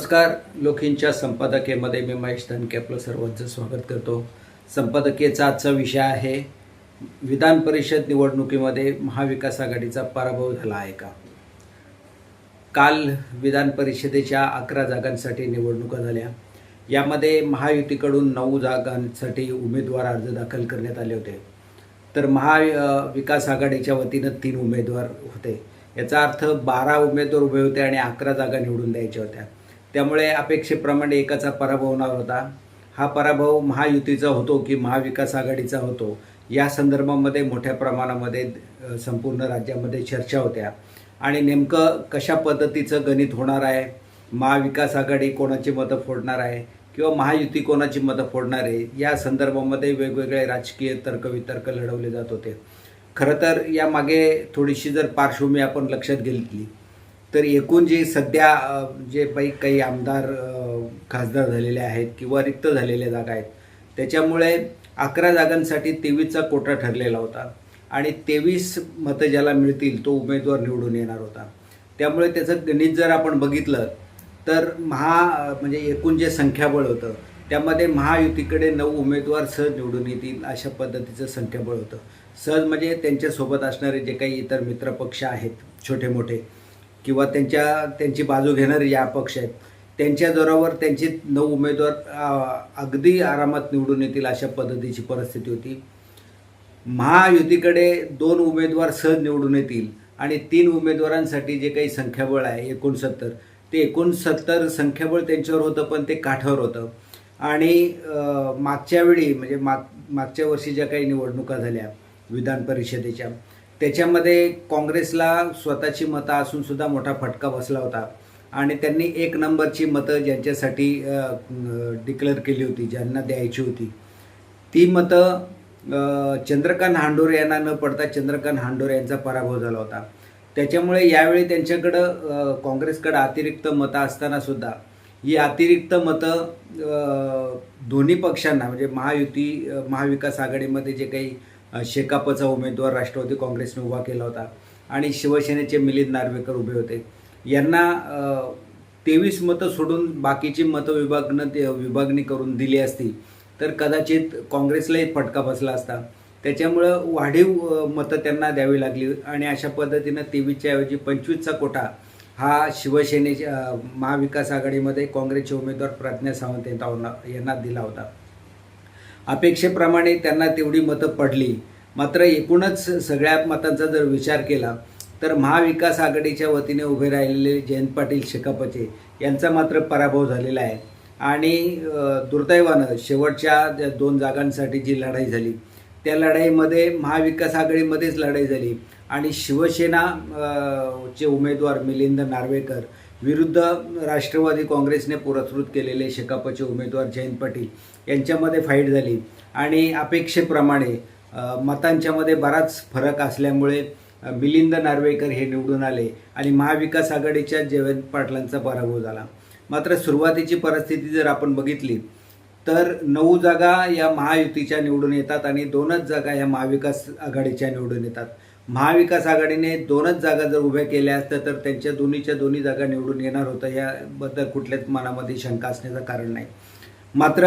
नमस्कार. लोखींच्या संपादकीयमध्ये मी महेश धनके आपलं सर्वांचं स्वागत करतो. संपादकीयचा आजचा विषय आहे विधान परिषद निवडणुकीमध्ये महाविकास आघाडीचा पराभव झाला आहे का? काल विधान परिषदेच्या अकरा जागांसाठी निवडणुका झाल्या. यामध्ये महायुतीकडून नऊ जागांसाठी उमेदवार अर्ज दाखल करण्यात आले होते. तर महाविकास आघाडीच्या वतीनं तीन उमेदवार होते. याचा अर्थ बारा उमेदवार उभे होते आणि अकरा जागा निवडून द्यायच्या होत्या. त्यामुळे अपेक्षेप्रमाणे एकाचा पराभव होणार होता. हा पराभव महायुतीचा होतो की महाविकास आघाडीचा होतो? या संदर्भामध्ये मोठ्या प्रमाणामध्ये संपूर्ण राज्यामध्ये चर्चा होत्या. आणि नेमकं कशा पद्धतीचं गणित होणार आहे? महाविकास आघाडी कोणाची मतं फोडणार आहे? किंवा महायुती कोणाची मतं फोडणार आहे? या संदर्भामध्ये वेगवेगळे राजकीय तर्कवितर्क लढवले जात होते. खरं तर यामागे थोडीशी जर पार्श्वभूमी आपण लक्षात घेतली तर एकूण जे सध्या जे पैकी काही आमदार खासदार झालेले आहेत किंवा रिक्त झालेल्या जागा आहेत त्याच्यामुळे अकरा जागांसाठी तेवीसचा कोटा ठरलेला होता. आणि तेवीस मतं ज्याला मिळतील तो उमेदवार निवडून येणार होता. त्यामुळे त्याचं गणित जर आपण बघितलं तर महा म्हणजे एकूण जे संख्याबळ होतं त्यामध्ये महायुतीकडे नऊ उमेदवार सहज निवडून येतील अशा पद्धतीचं संख्याबळ होतं. सहज म्हणजे त्यांच्यासोबत असणारे जे काही इतर मित्रपक्ष आहेत छोटे मोठे किंवा त्यांच्या त्यांची बाजू घेणारे या पक्ष आहेत त्यांच्या जोरावर त्यांचे नऊ उमेदवार अगदी आरामात निवडून येतील अशा पद्धतीची परिस्थिती होती. महायुतीकडे दोन उमेदवार सहज निवडून येतील आणि तीन उमेदवारांसाठी जे काही संख्याबळ आहे एकोणसत्तर ते एकोणसत्तर संख्याबळ त्यांच्यावर होतं पण ते काठावर होतं. आणि मागच्या वेळी म्हणजे माग मागच्या वर्षी ज्या काही निवडणुका झाल्या विधान परिषदेच्या त्याच्यामध्ये काँग्रेसला स्वतःची मतं असून सुद्धा मोठा फटका बसला होता. आणि त्यांनी एक नंबरची मतं ज्यांच्यासाठी डिक्लेअर केली होती ज्यांना द्यायची होती. ती मतं चंद्रकांत हांडोरे यांना न पडता चंद्रकांत हांडोरे यांचा पराभव झाला होता. त्याच्यामुळे यावेळी त्यांच्याकडं काँग्रेसकडं अतिरिक्त मतं असताना सुद्धा ही अतिरिक्त मतं दोन्ही पक्षांना म्हणजे महायुती महाविकास आघाडीमध्ये जे काही शेकापचा उमेदवार राष्ट्रवादी काँग्रेसने उभा केला होता. आणि शिवसेनेचे मिलिंद नार्वेकर उभे होते. यांना तेवीस मतं सोडून बाकीची मतं विभागनं ते विभागणी करून दिली असती तर कदाचित काँग्रेसलाही फटका बसला असता. त्याच्यामुळं वाढीव मतं त्यांना द्यावी लागली आणि अशा पद्धतीनं तेवीसच्या ऐवजी पंचवीसचा कोटा हा शिवसेनेच्या महाविकास आघाडीमध्ये काँग्रेसचे उमेदवार प्रज्ञा सावंत यांना दिला होता. अपेक्षेप्रमाणे त्यांना तेवढी मतं पडली. मात्र एकूणच सगळ्या मतांचा जर विचार केला तर महाविकास आघाडीच्या वतीने उभे राहिलेले जयंत पाटील शेकापचे यांचा मात्र पराभव झालेला आहे. आणि दुर्दैवानं शेवटच्या ज्या दोन जागांसाठी जी लढाई झाली त्या लढाईमध्ये महाविकास आघाडीमध्येच लढाई झाली. आणि शिवसेना चे उमेदवार मिलिंद नार्वेकर विरुद्ध राष्ट्रवादी काँग्रेसने पुरस्कृत केलेले शेकापचे उमेदवार जयंत पाटील यांच्यामध्ये फाईट झाली. आणि अपेक्षेप्रमाणे मतांच्यामध्ये बराच फरक असल्यामुळे मिलिंद नार्वेकर हे निवडून आले आणि महाविकास आघाडीच्या जयंत पाटलांचा पराभव झाला. मात्र सुरुवातीची परिस्थिती जर आपण बघितली तर नऊ जागा या महायुतीच्या निवडून येतात आणि दोनच जागा या महाविकास आघाडीच्या निवडून येतात. महाविकास आघाडीने दोनच जागा जर उभ्या केल्या असत्या तर त्यांच्या दोन्हीच्या दोन्ही जागा निवडून येणार होतं याबद्दल कुठल्याच मनामध्ये शंका असण्याचं कारण नाही. मात्र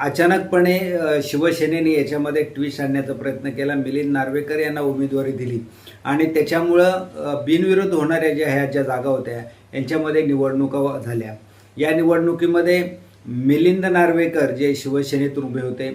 अचानकपणे शिवसेनेने याच्यामध्ये ट्विस्ट आणण्याचा प्रयत्न केला. मिलिंद नार्वेकर यांना उमेदवारी दिली. आणि त्याच्यामुळं बिनविरोध होणाऱ्या ज्या ह्या ज्या जागा होत्या यांच्यामध्ये निवडणुका झाल्या. या निवडणुकीमध्ये मिलिंद नार्वेकर जे शिवसेनेतून उभे होते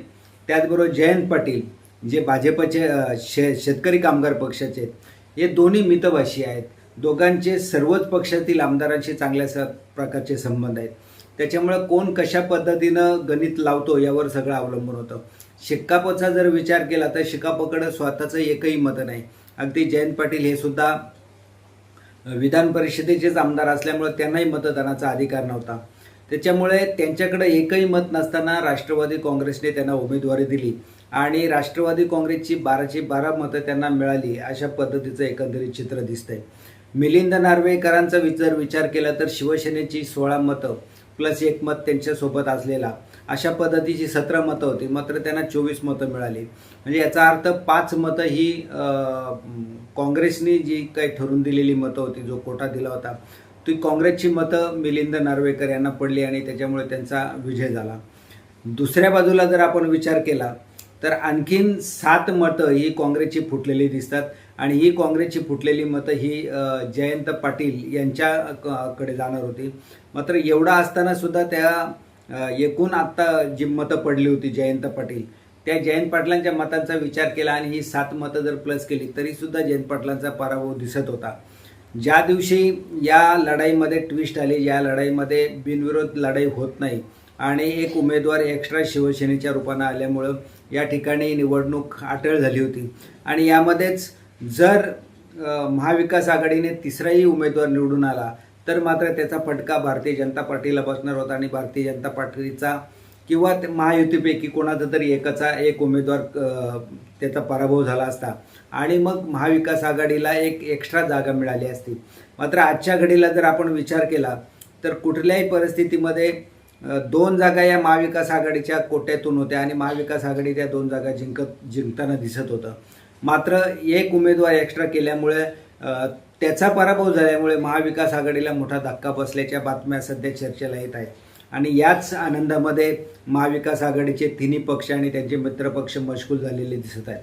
त्याचबरोबर जयंत पाटील जे भाजपचे शे शेतकरी कामगार पक्षाचे आहेत हे दोन्ही मितभाषी आहेत. दोघांचे सर्वच पक्षातील आमदारांशी चांगल्या स प्रकारचे संबंध आहेत. त्याच्यामुळं कोण कशा पद्धतीनं गणित लावतो यावर सगळं अवलंबून होतं. शिक्कापचा जर विचार केला तर शिक्कापकडं स्वतःचं एकही मत नाही. अगदी जयंत पाटील हे सुद्धा विधान परिषदेचेच आमदार असल्यामुळे त्यांनाही मतदानाचा अधिकार नव्हता. त्याच्यामुळे त्यांच्याकडे एकही मत नसताना राष्ट्रवादी काँग्रेसने त्यांना उमेदवारी दिली आणि राष्ट्रवादी काँग्रेसची बाराची बारा मतं त्यांना मिळाली अशा पद्धतीचं एकंदरीत चित्र दिसतंय. मिलिंद नार्वेकरांचा विचार विचार केला तर शिवसेनेची सोळा मतं प्लस एक मत त्यांच्यासोबत असलेला अशा पद्धतीची सतरा मतं होती मात्र त्यांना चोवीस मतं मिळाली. म्हणजे याचा अर्थ पाच मतं ही काँग्रेसने जी काही ठरून दिलेली मतं होती जो कोटा दिला होता ती काँग्रेसची मतं मिलिंद नार्वेकर यांना पडली आणि त्याच्यामुळे त्यांचा विजय झाला. दुसऱ्या बाजूला जर आपण विचार केला तर आणखीन सात मतं ही काँग्रेसची फुटलेली दिसतात आणि ही काँग्रेसची फुटलेली मतं ही जयंत पाटील यांच्या कडे जाणार होती. मात्र एवढा असताना सुद्धा त्या एकूण आत्ता जी मतं पडली होती जयंत पाटील त्या जयंत पाटलांच्या मतांचा विचार केला आणि ही सात मतं जर प्लस केली तरीसुद्धा जयंत पाटलांचा पराभव दिसत होता. ज्या दिवशी या लढाईमध्ये ट्विस्ट आली या लढाईमध्ये बिनविरोध लढाई होत नाही आणि एक उमेदवार एक्स्ट्रा शिवसेनेच्या रूपानं आल्यामुळं या ठिकाणी निवडणूक आटळ झाली होती. आणि यामध्येच जर महाविकास आघाडीने तिसराही उमेदवार निवडून आला तर मात्र त्याचा फटका भारतीय जनता पार्टीला बसणार होता आणि भारतीय जनता पार्टीचा किंवा ते महायुतीपैकी कोणाचा तरी एकाचा एक उमेदवार त्याचा पराभव झाला असता. आणि मग महाविकास आघाडीला एक एक्स्ट्रा जागा मिळाली असती. मात्र आजच्या घडीला जर आपण विचार केला तर कुठल्याही परिस्थितीमध्ये दोन जागा या महाविकास आघाडीच्या कोट्यातून होत्या आणि महाविकास आघाडी त्या दोन जागा जिंकत जिंकताना दिसत होतं. मात्र एक उमेदवार एक्स्ट्रा केल्यामुळे त्याचा पराभव झाल्यामुळे महाविकास आघाडीला मोठा धक्का बसल्याच्या बातम्या सध्या चर्चेला येत आहेत. आणि याच आनंदामध्ये महाविकास आघाडीचे तिन्ही पक्ष आणि त्यांचे मित्रपक्ष मशगूल झालेले दिसत आहेत.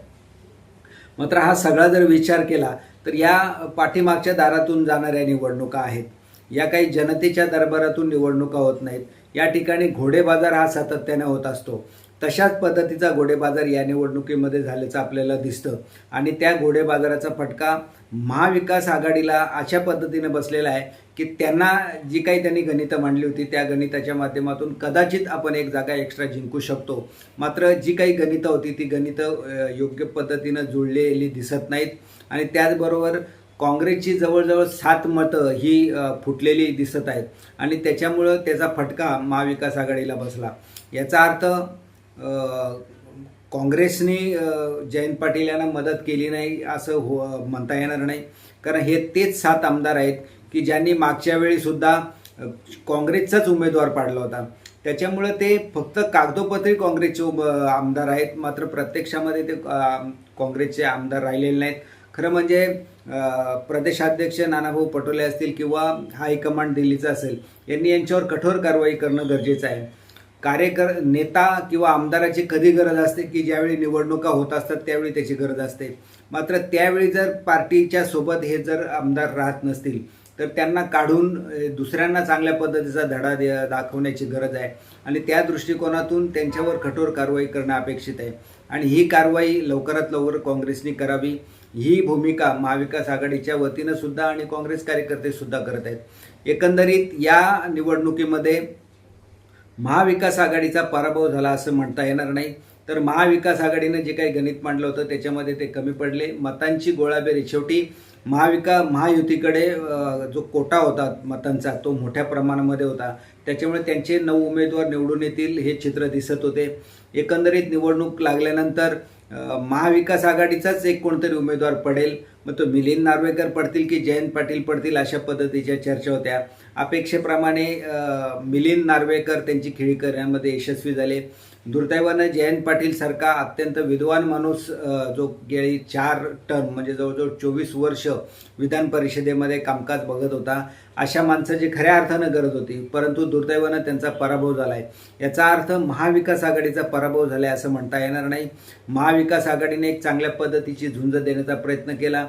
मात्र हा सगळा जर विचार केला तर या पाठीमागच्या दारातून जाणाऱ्या निवडणुका आहेत. या काही जनतेच्या दरबारातून निवडणुका होत नाहीत. या ठिकाणी घोडेबाजार हा सातत्याने होत असतो. तशाच पद्धतीचा घोडेबाजार या निवडणुकीमध्ये झाल्याचं आपल्याला दिसतं. आणि त्या घोडेबाजाराचा फटका महाविकास आघाडीला अशा पद्धतीने बसलेला आहे की त्यांना जी काही त्यांनी गणितं मांडली होती त्या गणिताच्या माध्यमातून कदाचित आपण एक जागा एक्स्ट्रा जिंकू शकतो. मात्र जी काही गणितं होती ती गणितं योग्य पद्धतीनं जुळलेली दिसत नाहीत. आणि त्याचबरोबर काँग्रेसची जवळजवळ सात मतं ही फुटलेली दिसत आहेत. आणि त्याच्यामुळं त्याचा फटका महाविकास आघाडीला बसला. याचा अर्थ काँग्रेसने जयंत पाटील यांना मदत केली नाही असं हो म्हणता येणार नाही. कारण हे तेच सात आमदार आहेत की ज्यांनी मागच्या वेळीसुद्धा काँग्रेसचाच उमेदवार पाडला होता. त्याच्यामुळे ते फक्त कागदोपत्री काँग्रेसचे उम- आमदार आहेत. मात्र प्रत्यक्षामध्ये ते काँग्रेसचे आमदार राहिलेले नाहीत. खरं म्हणजे प्रदेशाध्यक्ष नानाभाऊ पटोले असतील किंवा हायकमांड दिल्लीचा असेल यांनी यांच्यावर कठोर कारवाई करणं गरजेचं आहे. कार्यकर नेता किंवा आमदाराची कधी गरज असते की ज्यावेळी निवडणुका होत असतात त्यावेळी त्याची गरज असते. मात्र त्यावेळी जर पार्टीच्या सोबत हे जर आमदार राहत नसतील तर त्यांना काढून दुसऱ्यांना चांगल्या पद्धतीचा धडा दे दाखवण्याची गरज आहे. आणि त्या दृष्टिकोनातून त्यांच्यावर कठोर कारवाई करणं अपेक्षित आहे. आणि ही कारवाई लवकरात लवकर काँग्रेसने करावी. ही भूमिका महाविकास आघाडीच्या वतीनं सुद्धा आणि काँग्रेस कार्यकर्ते सुद्धा करत आहेत. एकंदरीत या निवडणुकीमध्ये महाविकास आघाडीचा पराभव झाला असं म्हणता येणार नाही. तर महाविकास आघाडीनं जे काही गणित मांडलं होतं त्याच्यामध्ये ते कमी पडले. मतांची गोळाबेरी शेवटी महाविका महायुतीकडे जो कोटा होता मतांचा तो मोठ्या प्रमाणामध्ये होता. त्याच्यामुळे त्यांचे नऊ उमेदवार निवडून येतील हे चित्र दिसत होते. एकंदरीत निवडणूक लागल्यानंतर महाविकास आघाडीचाच एक कोणतरी उमेदवार पडेल. मग तो मिलिंद नार्वेकर पडतील की जयंत पाटील पडतील अशा पद्धतीच्या चर्चा होत्या. अपेक्षेप्रमाणे मिलिंद नार्वेकर त्यांची खेळी करण्यामध्ये यशस्वी झाले. दुर्दैवानं जयंत पाटील सारखा अत्यंत विद्वान माणूस जो गेली चार टर्म म्हणजे जवळजवळ चोवीस वर्ष विधान परिषदेमध्ये कामकाज बघत होता. अशा माणसाची खऱ्या अर्थानं गरज होती परंतु दुर्दैवानं त्यांचा पराभव झाला आहे याचा अर्थ महाविकास आघाडीचा पराभव झाला आहे असं म्हणता येणार नाही. महाविकास आघाडीने एक चांगल्या पद्धतीची झुंज देण्याचा प्रयत्न केला.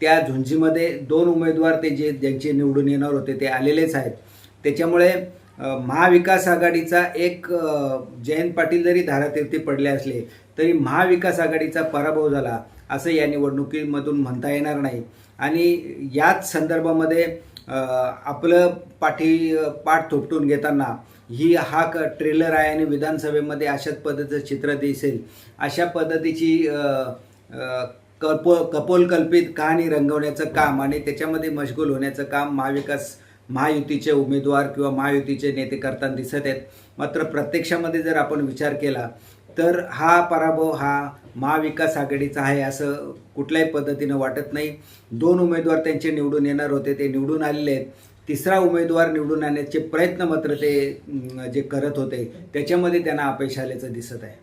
त्या झुंजीमध्ये दोन उमेदवार ते जे ज्यांचे निवडून येणार होते ते आलेलेच आहेत. त्याच्यामुळे महाविकास आघाडीचा एक जयंत पाटील जरी धारातीर्थी पडले असले तरी महाविकास आघाडीचा पराभव झाला असं या निवडणुकीमधून म्हणता येणार नाही. आणि याच संदर्भामध्ये आपलं पाठी पाठ थोपटून घेताना ही हा क ट्रेलर आहे आणि विधानसभेमध्ये अशाच पद्धतीचं चित्र दिसेल. अशा पद्धतीची कपो कपोलकल्पित कहाणी रंगवण्याचं काम आणि त्याच्यामध्ये मशगूल होण्याचं काम महाविकास महायुतीचे उमेदवार किंवा महायुतीचे नेते करताना दिसत आहेत. मात्र प्रत्यक्षामध्ये जर आपण विचार केला तर हा पराभव हा महाविकास आघाडीचा आहे असं कुठल्याही पद्धतीनं वाटत नाही. दोन उमेदवार त्यांचे निवडून येणार होते ते निवडून आलेले आहेत. तिसरा उमेदवार निवडून आणण्याचे प्रयत्न मात्र ते जे करत होते त्याच्यामध्ये त्यांना अपयश आल्याचं दिसत आहे.